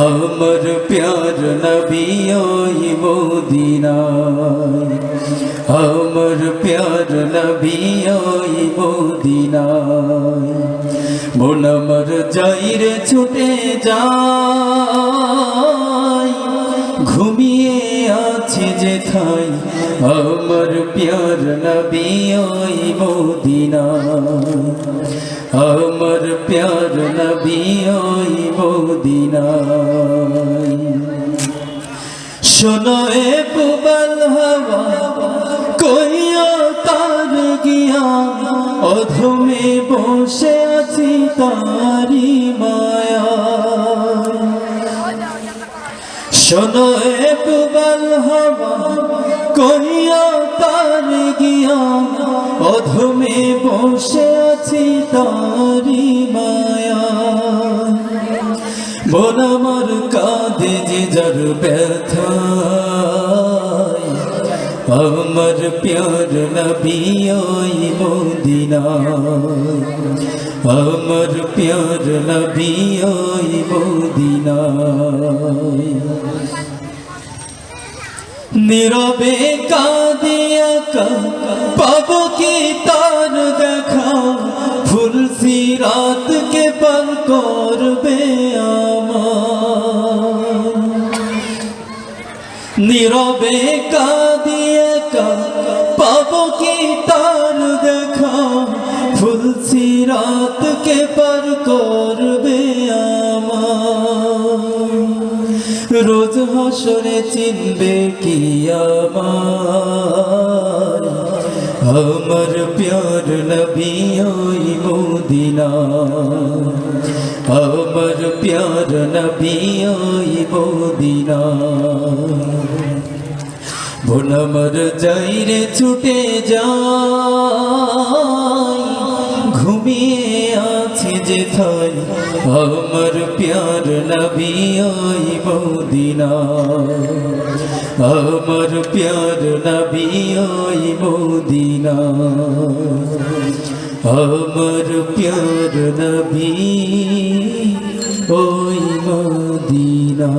আমার প্যার নবী ওই মদিনায় আমার প্যার নবী ওই মদিনায় মন আমার যাইরে ছুটে যায় আছে যেথায় আমার প্যার নবী ওই মদিনায়। আমার প্যার নবী ওই মদিনায়। শোনো এ পুবল হওয়া কইয়া তার গিয়া, অধমে বসে আছি তারি মায়া শোনো এ পুবল হওয়া কইয়া তার গিয়া, অধমে বসে আছি তারি মায়া। মন আমার কাঁদে যে যার ব্যথা আমার প্যার নবী ওই মদিনা আমার প্যার নবী ওই মদিনা নীরবে কাঁদিয়া পাব কি তার দেখা। ফুল সিরাত কে পার করবে আমার। নীরবে কাঁদিয়া পাব কি তার দেখা। ফুল সিরাত কে পার করবে রোজ হাসরে চিনবে কি আমার আমার প্যার নবী ওই মদিনা আমার প্যার নবী ওই মদিনা ভুনমর যাইরে ছুটে যাই ঘুমিয়ে যে থাই আমার প্যার নবী ওই মদিনা। আমার প্যার নবী ওই মদিনা। আমার প্যার নবী ওই মদিনা।